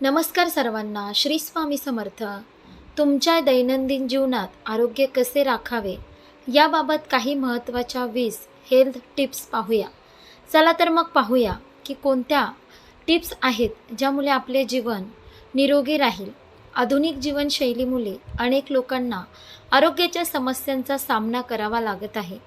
नमस्कार सर्वांना श्री स्वामी समर्थ. तुमच्या दैनंदिन जीवनात आरोग्य कसे राखावे याबाबत काही महत्त्वाच्या वीस हेल्थ टिप्स पाहूया. चला तर मग पाहूया की कोणत्या टिप्स आहेत ज्यामुळे आपले जीवन निरोगी राहील. आधुनिक जीवनशैलीमुळे अनेक लोकांना आरोग्याच्या समस्यांचा सामना करावा लागत आहे.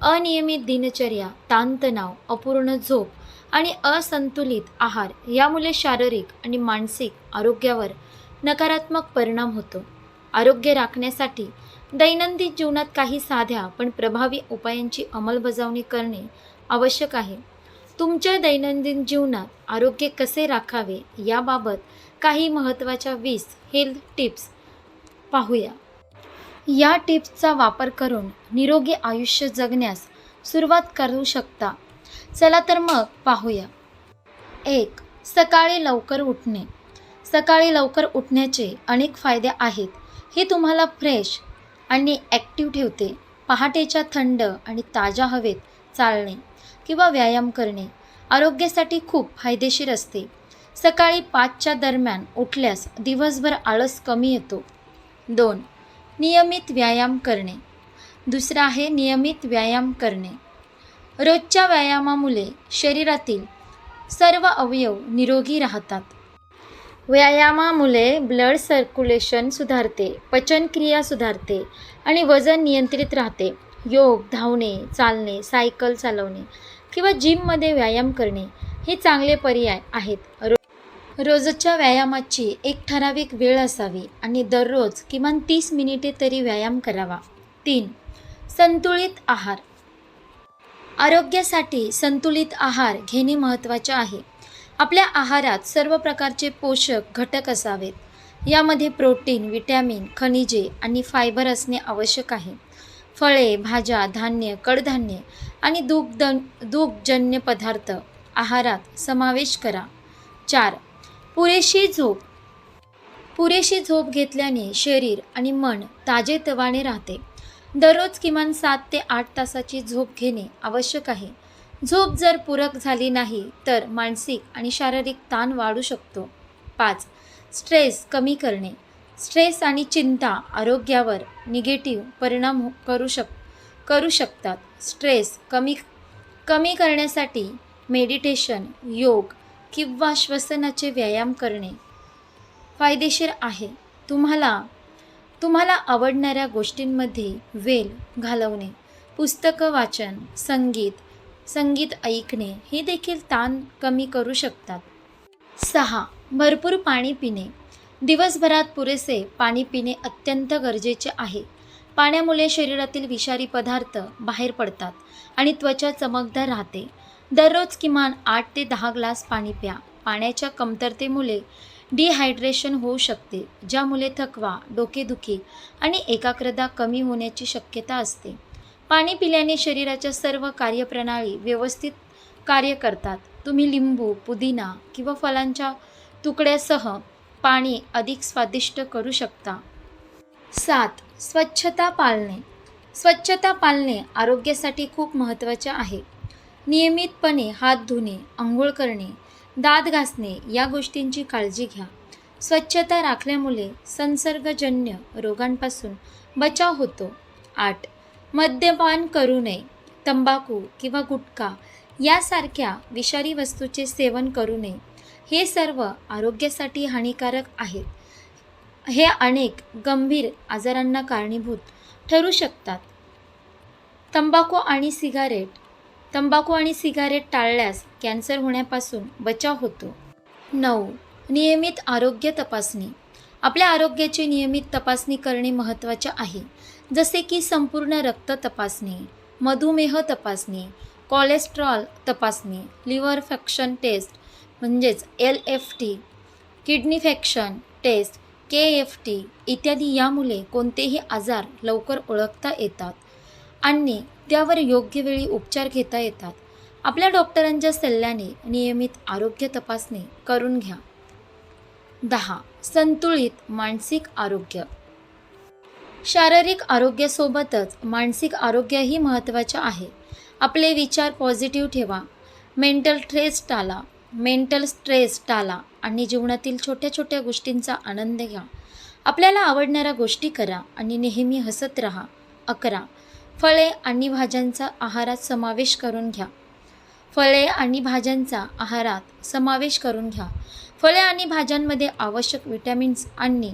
अनियमित दिनचर्या ताणतणाव अपूर्ण झोप आणि असंतुलित आहार यामुळे शारीरिक आणि मानसिक आरोग्यावर नकारात्मक परिणाम होतो. आरोग्य राखण्यासाठी दैनंदिन जीवनात काही साध्या पण प्रभावी उपायांची अंमलबजावणी करणे आवश्यक आहे. तुमच्या दैनंदिन जीवनात आरोग्य कसे राखावे याबाबत काही महत्त्वाच्या वीस हेल्थ टिप्स पाहूया. या टिप्सचा वापर करून निरोगी आयुष्य जगण्यास सुरुवात करू शकता. चला तर मग पाहूया. एक सकाळी लवकर उठणे. सकाळी लवकर उठण्याचे अनेक फायदे आहेत. हे तुम्हाला फ्रेश आणि ॲक्टिव्ह ठेवते. पहाटेच्या थंड आणि ताज्या हवेत चालणे किंवा व्यायाम करणे आरोग्यासाठी खूप फायदेशीर असते. सकाळी पाचच्या दरम्यान उठल्यास दिवसभर आळस कमी येतो. दोन नियमित व्यायाम करणे. दुसरं आहे नियमित व्यायाम करणे. रोजच्या व्यायामामुळे शरीरातील सर्व अवयव निरोगी राहतात. व्यायामामुळे ब्लड सर्क्युलेशन सुधारते पचनक्रिया सुधारते आणि वजन नियंत्रित राहते. योग धावणे चालणे सायकल चालवणे किंवा जिममध्ये व्यायाम करणे हे चांगले पर्याय आहेत. रो रोजच्या व्यायामाची एक ठराविक वेळ असावी आणि दररोज किमान तीस मिनिटे तरी व्यायाम करावा. तीन संतुलित आहार. आरोग्यासाठी संतुलित आहार घेणे महत्त्वाचे आहे. आपल्या आहारात सर्व प्रकारचे पोषक घटक असावेत. यामध्ये प्रोटीन विटॅमिन खनिजे आणि फायबर असणे आवश्यक आहे. फळे भाज्या धान्य कडधान्य आणि दुग्ध दुग्धजन्य पदार्थ आहारात समावेश करा. चार पुरेशी झोप. पुरेशी झोप घेतल्याने शरीर आणि मन ताजेतवाने राहते. दररोज किमान सात ते आठ तासाची झोप घेणे आवश्यक आहे. झोप जर पूरक झाली नाही तर मानसिक आणि शारीरिक ताण वाढू शकतो. पाच स्ट्रेस कमी करणे. स्ट्रेस आणि चिंता आरोग्यावर निगेटिव्ह परिणाम हो, करू शक करू शकतात. स्ट्रेस कमी कमी करण्यासाठी मेडिटेशन योग किंवा श्वसनाचे व्यायाम करणे फायदेशीर आहे. तुम्हाला तुम्हाला आवडणाऱ्या गोष्टींमध्ये वेल घालवणे पुस्तकं वाचन संगीत संगीत ऐकणे हे देखील ताण कमी करू शकतात. सहा. भरपूर पाणी पिणे. दिवसभरात पुरेसे पाणी पिणे अत्यंत गरजेचे आहे. पाण्यामुळे शरीरातील विषारी पदार्थ बाहेर पडतात आणि त्वचा चमकदार राहते. दररोज किमान आठ ते दहा ग्लास पाणी प्या. पाण्याच्या कमतरतेमुळे डिहायड्रेशन होऊ शकते ज्यामुळे थकवा डोकेदुखी आणि एकाग्रता कमी होण्याची शक्यता असते. पाणी पिल्याने शरीराच्या सर्व कार्यप्रणाली व्यवस्थित कार्य करतात. तुम्ही लिंबू पुदिना किंवा फलांच्या तुकड्यासह पाणी अधिक स्वादिष्ट करू शकता. सात स्वच्छता पाळणे. स्वच्छता पाळणे आरोग्यासाठी खूप महत्त्वाचे आहे. नियमितपणे हात धुणे आंघोळ करणे दात घासणे या गोष्टींची काळजी घ्या. स्वच्छता राखल्यामुळे संसर्गजन्य रोगांपासून बचाव होतो. आठ. मद्यपान करू नये. तंबाखू किंवा गुटखा यासारख्या विषारी वस्तूचे सेवन करू नये. हे सर्व आरोग्यासाठी हानिकारक आहेत. हे अनेक गंभीर आजारांना कारणीभूत ठरू शकतात. तंबाखू आणि सिगारेट तंबाखू आणि सिगारेट टाळल्यास कॅन्सर होण्यापासून बचाव होतो. नऊ. नियमित आरोग्य तपासणी. आपल्या आरोग्याची नियमित तपासणी करणे महत्त्वाचे आहे. जसे की संपूर्ण रक्त तपासणी मधुमेह तपासणी कोलेस्ट्रॉल तपासणी लिव्हर फॅक्शन टेस्ट म्हणजेच L F T kidney function test K F T इत्यादी यामुळे कोणतेही आजार लवकर ओळखता येतात. आणि त्यावर योग्य वेळी उपचार घेता येतात. आपल्या डॉक्टरांच्या सल्ल्याने नियमित आरोग्य तपासणी करून घ्या. दहा. संतुलित मानसिक आरोग्य. शारीरिक आरोग्यासोबतच मानसिक आरोग्यही महत्त्वाचे आहे. आपले विचार पॉझिटिव्ह ठेवा. मेंटल स्ट्रेस टाला. मेंटल स्ट्रेस टाला आणि जीवनातील छोट्या छोट्या गोष्टींचा आनंद घ्या. आपल्याला आवडणाऱ्या गोष्टी करा आणि नेहमी हसत राहा. अकरा. फळे आणि भाज्यांचा आहारात समावेश करून घ्या. फळे आणि भाज्यांचा आहारात समावेश करून घ्या. फळे आणि भाज्यांमध्ये आवश्यक विटॅमिन्स आणि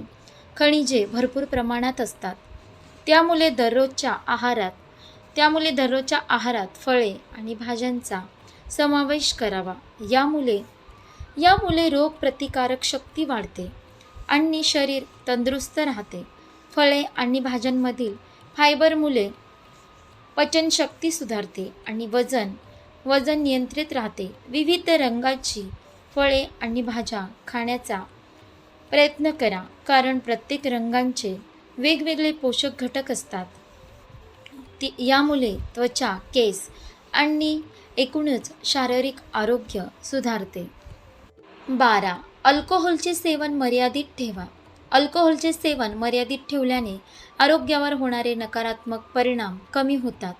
खनिजे भरपूर प्रमाणात असतात. त्यामुळे दररोजच्या आहारात त्यामुळे दररोजच्या आहारात फळे आणि भाज्यांचा समावेश करावा. यामुळे यामुळे रोगप्रतिकारक शक्ती वाढते आणि शरीर तंदुरुस्त राहते. फळे आणि भाज्यांमधील फायबरमुळे पचनशक्ती सुधारते आणि वजन वजन नियंत्रित राहते. विविध रंगाची फळे आणि भाज्या खाण्याचा प्रयत्न करा कारण प्रत्येक रंगांचे वेगवेगळे पोषक घटक असतात. ती यामुळे त्वचा केस आणि एकूणच शारीरिक आरोग्य सुधारते. बारा. अल्कोहोलचे सेवन मर्यादित ठेवा. अल्कोहोलचे सेवन मर्यादित ठेवल्याने आरोग्यावर होणारे नकारात्मक परिणाम कमी होतात.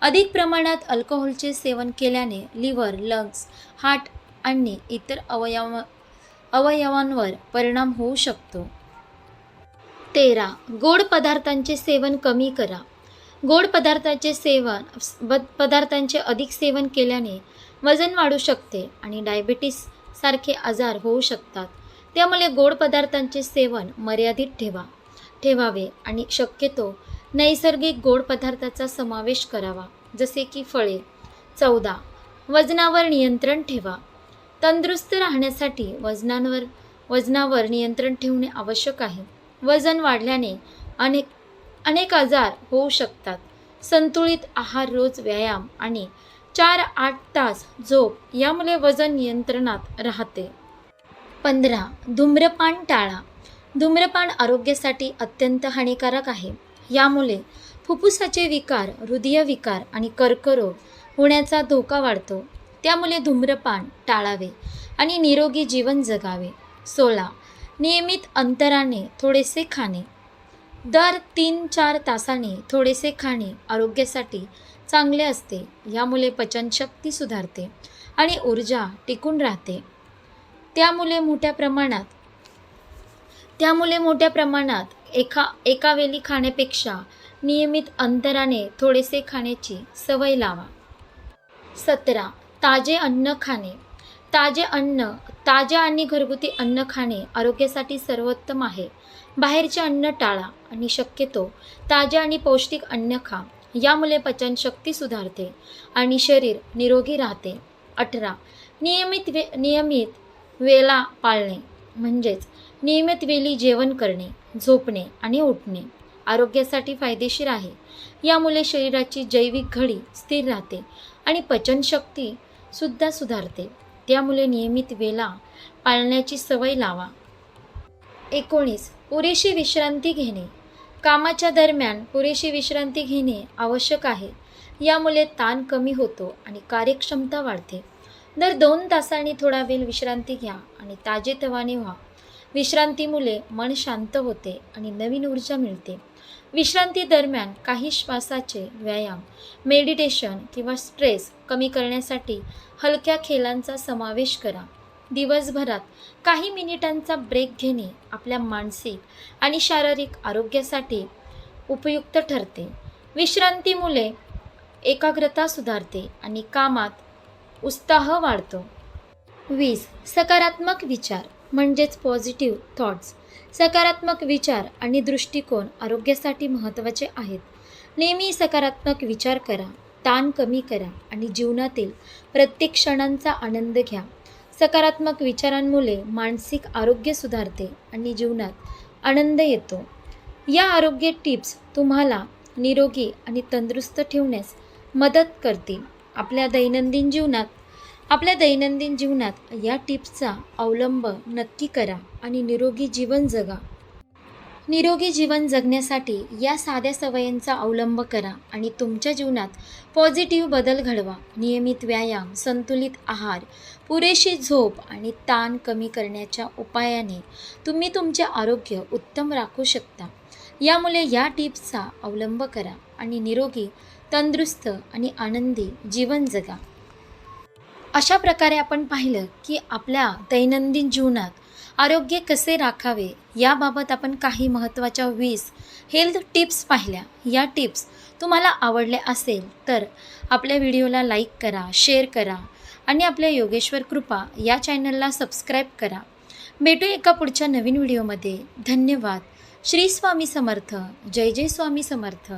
अधिक प्रमाणात अल्कोहोलचे सेवन केल्याने लिव्हर लंग्स हार्ट आणि इतर अवयव अवयवांवर परिणाम होऊ शकतो. तेरा. गोड पदार्थांचे सेवन कमी करा. गोड पदार्थांचे सेवन ब पदार्थांचे अधिक सेवन केल्याने वजन वाढू शकते आणि डायबिटीस सारखे आजार होऊ शकतात. त्यामुळे गोड पदार्थांचे सेवन मर्यादित ठेवा ठेवावे आणि शक्यतो नैसर्गिक गोड पदार्थाचा समावेश करावा जसे की फळे. चौदा. वजनावर नियंत्रण ठेवा. तंदुरुस्त राहण्यासाठी वजनांवर वजनावर नियंत्रण ठेवणे आवश्यक आहे. वजन वाढल्याने अनेक अनेक आजार होऊ शकतात. संतुलित आहार रोज व्यायाम आणि चार आठ तास झोप यामुळे वजन नियंत्रणात राहते. पंधरा धूम्रपान टाळा. धूम्रपान आरोग्यासाठी अत्यंत हानिकारक आहे. यामुळे फुफ्फुसाचे विकार हृदयविकार आणि कर्करोग होण्याचा धोका वाढतो. त्यामुळे धूम्रपान टाळावे आणि निरोगी जीवन जगावे. सोळा नियमित अंतराने थोडेसे खाणे. दर तीन चार तासाने थोडेसे खाणे आरोग्यासाठी चांगले असते. यामुळे पचनशक्ती सुधारते आणि ऊर्जा टिकून राहते. त्यामुळे मोठ्या प्रमाणात त्यामुळे मोठ्या प्रमाणात एका एका वेळी खाण्यापेक्षा नियमित अंतराने थोडेसे खाण्याची सवय लावा. सतरा. ताजे अन्न खाणे. ताजे अन्न ताजे आणि घरगुती अन्न खाणे आरोग्यासाठी सर्वोत्तम आहे. बाहेरचे अन्न टाळा आणि शक्यतो ताजे आणि पौष्टिक अन्न खा. यामुळे पचनशक्ती सुधारते आणि शरीर निरोगी राहते. अठरा. नियमित वे नियमित वेला पाळणे म्हणजेच नियमित वेळी जेवण करणे झोपणे आणि उठणे. आरोग्यासाठी फायदेशीर आहे. यामुळे शरीराची जैविक घडी स्थिर राहते आणि पचनशक्ती सुद्धा सुधारते. त्यामुळे नियमित वेला पाळण्याची सवय लावा. एकोणीस. पुरेशी विश्रांती घेणे. कामाच्या दरम्यान पुरेशी विश्रांती घेणे आवश्यक आहे. यामुळे ताण कमी होतो आणि कार्यक्षमता वाढते. दर दोन तासांनी थोडा वेळ विश्रांती घ्या आणि ताजेतवाने व्हा. विश्रांतीमुळे मन शांत होते आणि नवीन ऊर्जा मिळते. विश्रांती दरम्यान काही श्वासाचे व्यायाम मेडिटेशन किंवा स्ट्रेस कमी करण्यासाठी हलक्या खेळांचा समावेश करा. दिवसभरात काही मिनिटांचा ब्रेक घेणे आपल्या मानसिक आणि शारीरिक आरोग्यासाठी उपयुक्त ठरते. विश्रांतीमुळे एकाग्रता सुधारते आणि कामात उत्साह वाढतो. वीस सकारात्मक विचार म्हणजेच पॉझिटिव्ह थॉट्स सकारात्मक विचार आणि दृष्टिकोन आरोग्यासाठी महत्त्वाचे आहेत. नेहमी सकारात्मक विचार करा ताण कमी करा आणि जीवनातील प्रत्येक क्षणांचा आनंद घ्या. सकारात्मक विचारांमुळे मानसिक आरोग्य सुधारते आणि जीवनात आनंद येतो. या आरोग्य टिप्स तुम्हाला निरोगी आणि तंदुरुस्त ठेवण्यास मदत करतील. आपल्या दैनंदिन जीवनात आपल्या दैनंदिन जीवनात या टिप्सचा अवलंब नक्की करा आणि निरोगी जीवन जगा. निरोगी जीवन जगण्यासाठी या साध्या सवयींचा अवलंब करा आणि तुमच्या जीवनात पॉझिटिव्ह बदल घडवा. नियमित व्यायाम संतुलित आहार पुरेशी झोप आणि ताण कमी करण्याच्या उपायाने तुम्ही तुमचे आरोग्य उत्तम राखू शकता. यामुळे या टिप्सचा अवलंब करा आणि निरोगी तंदुरुस्त आणि आनंदी जीवन जगा. अशा प्रकारे आपण पाहिलं की आपल्या दैनंदिन जीवनात आरोग्य कसे राखावे याबाबत आपण काही महत्त्वाच्या वीस हेल्थ टिप्स पाहिल्या. या टिप्स तुम्हाला आवडल्या असेल तर आपल्या व्हिडिओला लाईक करा शेअर करा आणि आपल्या योगेश्वर कृपा या चॅनलला सबस्क्राईब करा. भेटू एका पुढच्या नवीन व्हिडिओमध्ये. धन्यवाद. श्री स्वामी समर्थ. जय जय स्वामी समर्थ.